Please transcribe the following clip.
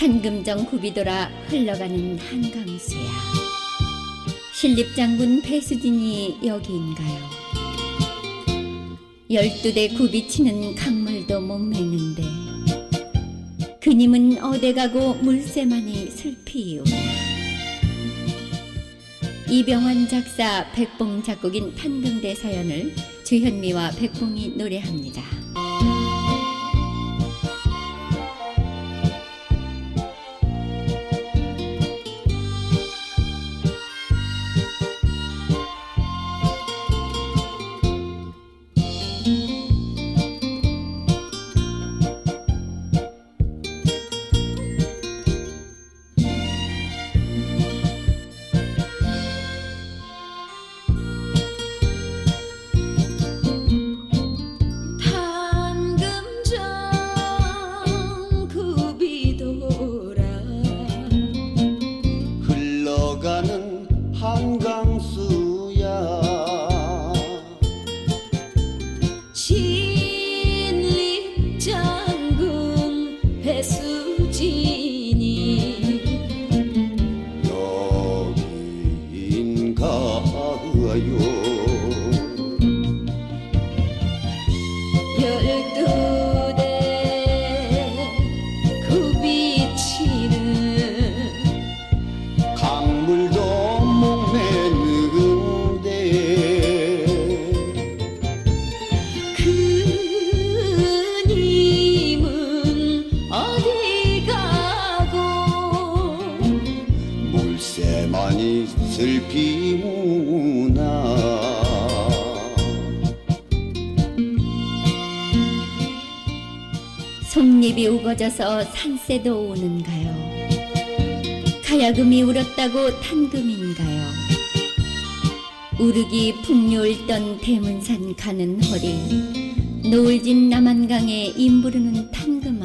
탄금정 굽이 돌아 흘러가는 한강수야. 신립장군 배수진이 여기인가요? 열두 대 굽이 치는 강물도 목매는데 그님은 어디 가고 물새만이 슬피우나 이병환 작사 백봉 작곡인 탄금대 사연을 주현미와 백봉이 노래합니다. 탄금 배수진이 여긴가요 물새만이 슬피우나 속잎이 우거져서 산새도 오는가요? 가야금이 울었다고 탄금인가요? 우르기 풍요일던 대문산 가는 허리 노을진 남한강에 임부르는 탄금